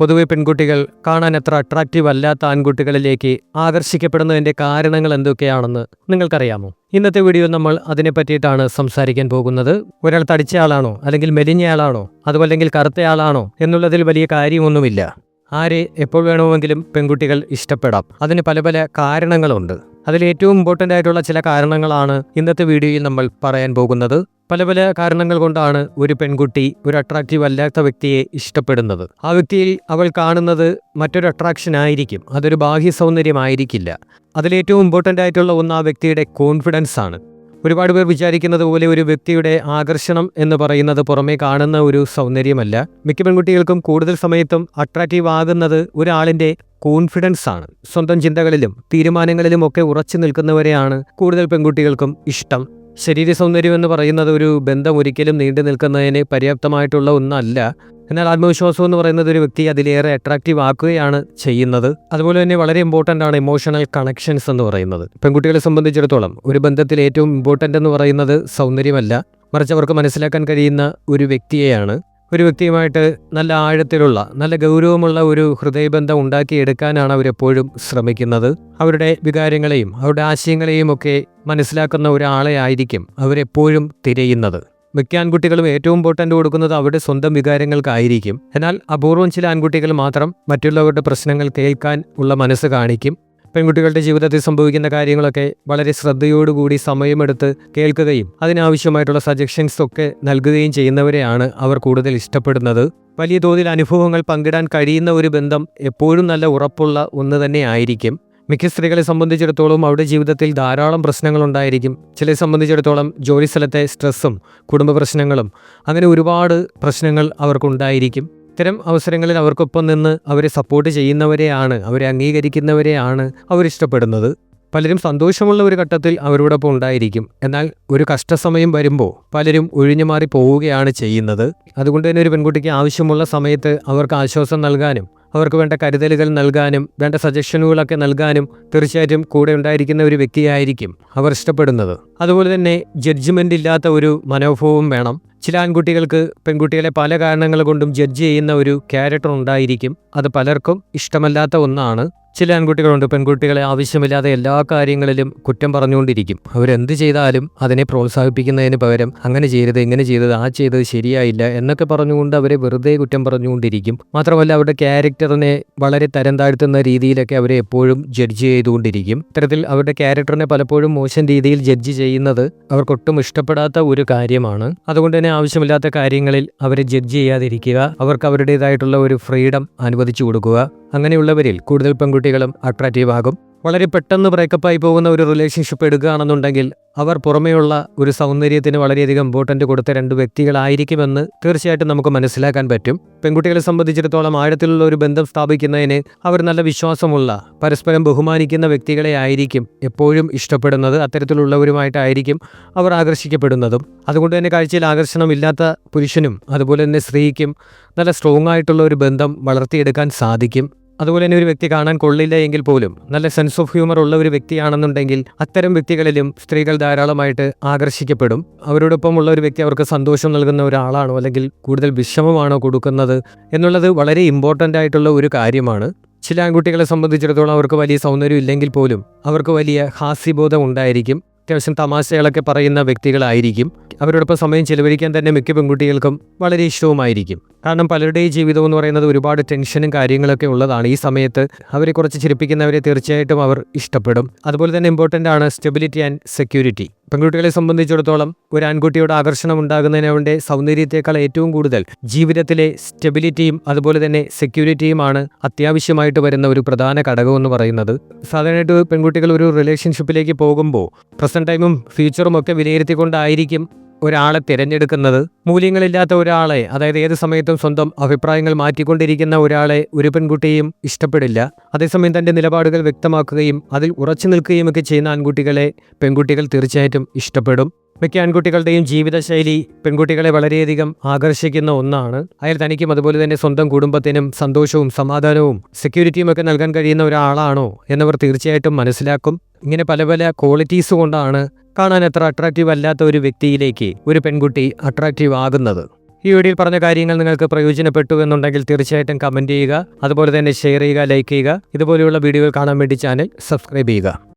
പൊതുവെ പെൺകുട്ടികൾ കാണാൻ അത്ര അട്രാക്റ്റീവ് അല്ലാത്ത ആൺകുട്ടികളിലേക്ക് ആകർഷിക്കപ്പെടുന്നതിന്റെ കാരണങ്ങൾ എന്തൊക്കെയാണെന്ന് നിങ്ങൾക്കറിയാമോ? ഇന്നത്തെ വീഡിയോ നമ്മൾ അതിനെ പറ്റിയിട്ടാണ് സംസാരിക്കാൻ പോകുന്നത്. ഒരാൾ തടിച്ചയാളാണോ അല്ലെങ്കിൽ മെലിഞ്ഞയാളാണോ അതുമല്ലെങ്കിൽ കറുത്തയാളാണോ എന്നുള്ളതിൽ വലിയ കാര്യമൊന്നുമില്ല. ആരെ എപ്പോൾ വേണമെങ്കിലും പെൺകുട്ടികൾ ഇഷ്ടപ്പെടാം. അതിന് പല പല കാരണങ്ങളുണ്ട്. അതിൽ ഏറ്റവും ഇമ്പോർട്ടന്റ് ആയിട്ടുള്ള ചില കാരണങ്ങളാണ് ഇന്നത്തെ വീഡിയോയിൽ നമ്മൾ പറയാൻ പോകുന്നത്. പല പല കാരണങ്ങൾ കൊണ്ടാണ് ഒരു പെൺകുട്ടി ഒരു അട്രാക്റ്റീവ് അല്ലാത്ത വ്യക്തിയെ ഇഷ്ടപ്പെടുന്നത്. ആ വ്യക്തിയിൽ അവൾ കാണുന്നത് മറ്റൊരു അട്രാക്ഷൻ ആയിരിക്കും. അതൊരു ബാഹ്യ സൗന്ദര്യമായിരിക്കില്ല അതിലേറ്റവും ഇമ്പോർട്ടന്റ് ആയിട്ടുള്ള ഒന്ന് ആ വ്യക്തിയുടെ കോൺഫിഡൻസ് ആണ്. ഒരുപാട് പേർ വിചാരിക്കുന്നത് പോലെ ഒരു വ്യക്തിയുടെ ആകർഷണം എന്ന് പറയുന്നത് പുറമേ കാണുന്ന ഒരു സൗന്ദര്യമല്ല. മിക്ക പെൺകുട്ടികൾക്കും കൂടുതൽ സമയത്തും അട്രാക്റ്റീവ് ആകുന്നത് ഒരാളിന്റെ കോൺഫിഡൻസ് ആണ്. സ്വന്തം ചിന്തകളിലും തീരുമാനങ്ങളിലും ഒക്കെ ഉറച്ചു നിൽക്കുന്നവരെയാണ് കൂടുതൽ പെൺകുട്ടികൾക്കും ഇഷ്ടം. ശരീര സൗന്ദര്യം എന്ന് പറയുന്നത് ഒരു ബന്ധം ഒരിക്കലും നീണ്ടു നിൽക്കുന്നതിന് പര്യാപ്തമായിട്ടുള്ള ഒന്നല്ല. എന്നാൽ ആത്മവിശ്വാസം എന്ന് പറയുന്നത് ഒരു വ്യക്തി അതിലേറെ അട്രാക്റ്റീവ് ആക്കുകയാണ് ചെയ്യുന്നത്. അതുപോലെ തന്നെ വളരെ ഇമ്പോർട്ടന്റ് ആണ് ഇമോഷണൽ കണക്ഷൻസ് എന്ന് പറയുന്നത്. പെൺകുട്ടികളെ സംബന്ധിച്ചിടത്തോളം ഒരു ബന്ധത്തിൽ ഏറ്റവും ഇമ്പോർട്ടന്റ് എന്ന് പറയുന്നത് സൗന്ദര്യമല്ല. മറിച്ച് അവർക്ക് മനസ്സിലാക്കാൻ കഴിയുന്ന ഒരു വ്യക്തിയെയാണ് ഒരു വ്യക്തിയുമായിട്ട് നല്ല ആഴത്തിലുള്ള നല്ല ഗൗരവമുള്ള ഒരു ഹൃദയബന്ധം ഉണ്ടാക്കിയെടുക്കാനാണ് അവരെപ്പോഴും ശ്രമിക്കുന്നത്. അവരുടെ വികാരങ്ങളെയും അവരുടെ ആശയങ്ങളെയും ഒക്കെ മനസ്സിലാക്കുന്ന ഒരാളെ ആയിരിക്കും അവരെപ്പോഴും തിരയുന്നത്. മിക്ക ആൺകുട്ടികളും ഏറ്റവും ഇമ്പോർട്ടന്റ് കൊടുക്കുന്നത് അവരുടെ സ്വന്തം വികാരങ്ങൾക്കായിരിക്കും. എന്നാൽ അപൂർവം ചില ആൺകുട്ടികൾ മാത്രം മറ്റുള്ളവരുടെ പ്രശ്നങ്ങൾ കേൾക്കാൻ ഉള്ള മനസ്സ് കാണിക്കും. പെൺകുട്ടികളുടെ ജീവിതത്തിൽ സംഭവിക്കുന്ന കാര്യങ്ങളൊക്കെ വളരെ ശ്രദ്ധയോടുകൂടി സമയമെടുത്ത് കേൾക്കുകയും അതിനാവശ്യമായിട്ടുള്ള സജഷൻസ് ഒക്കെ നൽകുകയും ചെയ്യുന്നവരെയാണ് അവർ കൂടുതൽ ഇഷ്ടപ്പെടുന്നത്. വലിയ തോതിൽ അനുഭവങ്ങൾ പങ്കിടാൻ കഴിയുന്ന ഒരു ബന്ധം എപ്പോഴും നല്ല ഉറപ്പുള്ള ഒന്ന് തന്നെ ആയിരിക്കും. മിക്ക സ്ത്രീകളെ സംബന്ധിച്ചിടത്തോളം അവരുടെ ജീവിതത്തിൽ ധാരാളം പ്രശ്നങ്ങളുണ്ടായിരിക്കും ചിലരെ സംബന്ധിച്ചിടത്തോളം ജോലി സ്ഥലത്തെ സ്ട്രെസ്സും കുടുംബ പ്രശ്നങ്ങളും അങ്ങനെ ഒരുപാട് പ്രശ്നങ്ങൾ അവർക്കുണ്ടായിരിക്കും. ഇത്തരം അവസരങ്ങളിൽ അവർക്കൊപ്പം നിന്ന് അവരെ സപ്പോർട്ട് ചെയ്യുന്നവരെയാണ് അവരെ അംഗീകരിക്കുന്നവരെയാണ് അവരിഷ്ടപ്പെടുന്നത് പലരും സന്തോഷമുള്ള ഒരു ഘട്ടത്തിൽ അവരോടൊപ്പം ഉണ്ടായിരിക്കും. എന്നാൽ ഒരു കഷ്ടസമയം വരുമ്പോൾ പലരും ഒഴിഞ്ഞു മാറി പോവുകയാണ് ചെയ്യുന്നത്. അതുകൊണ്ട് തന്നെ ഒരു പെൺകുട്ടിക്ക് ആവശ്യമുള്ള സമയത്ത് അവർക്ക് ആശ്വാസം നൽകാനും അവർക്ക് വേണ്ട കരുതലുകൾ നൽകാനും വേണ്ട സജഷനുകളൊക്കെ നൽകാനും തീർച്ചയായിട്ടും കൂടെ ഉണ്ടായിരിക്കുന്ന ഒരു വ്യക്തിയായിരിക്കും അവർ ഇഷ്ടപ്പെടുന്നത്. അതുപോലെ തന്നെ ജഡ്ജ്മെന്റ് ഇല്ലാത്ത ഒരു മനോഭാവവും വേണം. ചില ആൺകുട്ടികൾക്ക് പെൺകുട്ടികളെ പല കാരണങ്ങൾ കൊണ്ടും ജഡ്ജ് ചെയ്യുന്ന ഒരു ക്യാരക്ടർ ഉണ്ടായിരിക്കും. അത് പലർക്കും ഇഷ്ടമല്ലാത്ത ഒന്നാണ്. ചില ആൺകുട്ടികളുണ്ട്. പെൺകുട്ടികളെ ആവശ്യമില്ലാതെ എല്ലാ കാര്യങ്ങളിലും കുറ്റം പറഞ്ഞുകൊണ്ടിരിക്കും. അവരെന്ത് ചെയ്താലും അതിനെ പ്രോത്സാഹിപ്പിക്കുന്നതിന് പകരം അങ്ങനെ ചെയ്തത് ഇങ്ങനെ ചെയ്തത് ആ ചെയ്തത് ശരിയായില്ല എന്നൊക്കെ പറഞ്ഞുകൊണ്ട് അവരെ വെറുതെ കുറ്റം പറഞ്ഞുകൊണ്ടിരിക്കും. മാത്രമല്ല അവരുടെ ക്യാരക്ടറിനെ വളരെ തരം താഴ്ത്തുന്ന രീതിയിലൊക്കെ അവരെ എപ്പോഴും ജഡ്ജ് ചെയ്തുകൊണ്ടിരിക്കും. ഇത്തരത്തിൽ അവരുടെ ക്യാരക്ടറിനെ പലപ്പോഴും മോശം രീതിയിൽ ജഡ്ജ് ചെയ്യുന്നത് അവർക്കൊട്ടും ഇഷ്ടപ്പെടാത്ത ഒരു കാര്യമാണ്. അതുകൊണ്ട് തന്നെ ആവശ്യമില്ലാത്ത കാര്യങ്ങളിൽ അവരെ ജഡ്ജ് ചെയ്യാതിരിക്കുക. അവർക്ക് അവരുടേതായിട്ടുള്ള ഒരു ഫ്രീഡം അനുവദിച്ചു കൊടുക്കുക. അങ്ങനെയുള്ളവരിൽ കൂടുതൽ പെൺകുട്ടികളും അട്രാക്റ്റീവ് ആകും. വളരെ പെട്ടെന്ന് ബ്രേക്കപ്പായി പോകുന്ന ഒരു റിലേഷൻഷിപ്പ് എടുക്കുകയാണെന്നുണ്ടെങ്കിൽ അവർ പുറമേയുള്ള ഒരു സൗന്ദര്യത്തിന് വളരെയധികം ഇമ്പോർട്ടന്റ് കൊടുത്ത രണ്ട് വ്യക്തികളായിരിക്കുമെന്ന് തീർച്ചയായിട്ടും നമുക്ക് മനസ്സിലാക്കാൻ പറ്റും. പെൺകുട്ടികളെ സംബന്ധിച്ചിടത്തോളം ആഴത്തിലുള്ള ഒരു ബന്ധം സ്ഥാപിക്കുന്നതിന് അവർ നല്ല വിശ്വാസമുള്ള പരസ്പരം ബഹുമാനിക്കുന്ന വ്യക്തികളെ ആയിരിക്കും എപ്പോഴും ഇഷ്ടപ്പെടുന്നത് അത്തരത്തിലുള്ളവരുമായിട്ടായിരിക്കും അവർ ആകർഷിക്കപ്പെടുന്നതും. അതുകൊണ്ട് തന്നെ കാഴ്ചയിൽ ആകർഷണമില്ലാത്ത പുരുഷനും അതുപോലെ തന്നെ സ്ത്രീക്കും നല്ല സ്ട്രോങ് ആയിട്ടുള്ള ഒരു ബന്ധം വളർത്തിയെടുക്കാൻ സാധിക്കും. അതുപോലെ തന്നെ ഒരു വ്യക്തി കാണാൻ കൊള്ളില്ല എങ്കിൽ പോലും നല്ല സെൻസ് ഓഫ് ഹ്യൂമർ ഉള്ള ഒരു വ്യക്തിയാണെന്നുണ്ടെങ്കിൽ അത്തരം വ്യക്തികളിലും സ്ത്രീകൾ ധാരാളമായിട്ട് ആകർഷിക്കപ്പെടും. അവരോടൊപ്പം ഉള്ള ഒരു വ്യക്തി അവർക്ക് സന്തോഷം നൽകുന്ന ഒരാളാണോ അല്ലെങ്കിൽ കൂടുതൽ വിഷമമാണോ കൊടുക്കുന്നത് എന്നുള്ളത് വളരെ ഇമ്പോർട്ടന്റ് ആയിട്ടുള്ള ഒരു കാര്യമാണ്. ചില ആൺകുട്ടികളെ സംബന്ധിച്ചിടത്തോളം അവർക്ക് വലിയ സൗന്ദര്യം ഇല്ലെങ്കിൽ പോലും അവർക്ക് വലിയ ഹാസ്യബോധം ഉണ്ടായിരിക്കും. അത്യാവശ്യം തമാശകളൊക്കെ പറയുന്ന വ്യക്തികളായിരിക്കും. അവരോടൊപ്പം സമയം ചെലവഴിക്കാൻ തന്നെ മിക്ക പെൺകുട്ടികൾക്കും വളരെ ഇഷ്ടവുമായിരിക്കും. കാരണം പലരുടെയും ജീവിതം എന്ന് പറയുന്നത് ഒരുപാട് ടെൻഷനും കാര്യങ്ങളൊക്കെ ഉള്ളതാണ്. ഈ സമയത്ത് അവരെ കുറച്ച് ചിരിപ്പിക്കുന്നവരെ തീർച്ചയായിട്ടും അവർ ഇഷ്ടപ്പെടും. അതുപോലെ തന്നെ ഇമ്പോർട്ടന്റ് ആണ് സ്റ്റെബിലിറ്റി ആൻഡ് സെക്യൂരിറ്റി പെൺകുട്ടികളെ സംബന്ധിച്ചിടത്തോളം ഒരു ആൺകുട്ടിയുടെ ആകർഷണം ഉണ്ടാകുന്നതിന് അവന്റെ സൗന്ദര്യത്തെക്കാൾ ഏറ്റവും കൂടുതൽ ജീവിതത്തിലെ സ്റ്റെബിലിറ്റിയും അതുപോലെ തന്നെ സെക്യൂരിറ്റിയുമാണ് അത്യാവശ്യമായിട്ട് വരുന്ന ഒരു പ്രധാന ഘടകം എന്ന് പറയുന്നത്. സാധാരണയായിട്ട് പെൺകുട്ടികൾ ഒരു റിലേഷൻഷിപ്പിലേക്ക് പോകുമ്പോൾ പ്രസന്റ് ടൈമും ഫ്യൂച്ചറും ഒക്കെ വിലയിരുത്തിക്കൊണ്ടായിരിക്കും ഒരാളെ തിരഞ്ഞെടുക്കുന്നത് മൂല്യങ്ങളില്ലാത്ത ഒരാളെ അതായത് ഏത് സമയത്തും സ്വന്തം അഭിപ്രായങ്ങൾ മാറ്റിക്കൊണ്ടിരിക്കുന്ന ഒരാളെ ഒരു പെൺകുട്ടിയും ഇഷ്ടപ്പെടില്ല. അതേസമയം തന്റെ നിലപാടുകൾ വ്യക്തമാക്കുകയും അതിൽ ഉറച്ചു നിൽക്കുകയും ഒക്കെ ചെയ്യുന്ന ആൺകുട്ടികളെ പെൺകുട്ടികൾ തീർച്ചയായിട്ടും ഇഷ്ടപ്പെടും. മിക്ക ആൺകുട്ടികളുടെയും ജീവിതശൈലി പെൺകുട്ടികളെ വളരെയധികം ആകർഷിക്കുന്ന ഒന്നാണ്. അയാൾ തനിക്കും അതുപോലെ തന്നെ സ്വന്തം കുടുംബത്തിനും സന്തോഷവും സമാധാനവും സെക്യൂരിറ്റിയും ഒക്കെ നൽകാൻ കഴിയുന്ന ഒരാളാണോ എന്നവർ തീർച്ചയായിട്ടും മനസ്സിലാക്കും. ഇങ്ങനെ പല പല ക്വാളിറ്റീസ് കൊണ്ടാണ് കാണാൻ എത്ര അട്രാക്റ്റീവ് അല്ലാത്ത ഒരു വ്യക്തിയിലേക്ക് ഒരു പെൺകുട്ടി അട്രാക്റ്റീവ് ആകുന്നത്. ഈ വീഡിയോയിൽ പറഞ്ഞ കാര്യങ്ങൾ നിങ്ങൾക്ക് പ്രയോജനപ്പെട്ടു എന്നുണ്ടെങ്കിൽ തീർച്ചയായിട്ടും കമന്റ് ചെയ്യുക. അതുപോലെ തന്നെ ഷെയർ ചെയ്യുക ലൈക്ക് ചെയ്യുക. ഇതുപോലെയുള്ള വീഡിയോകൾ കാണാൻ വേണ്ടി ചാനൽ സബ്സ്ക്രൈബ് ചെയ്യുക.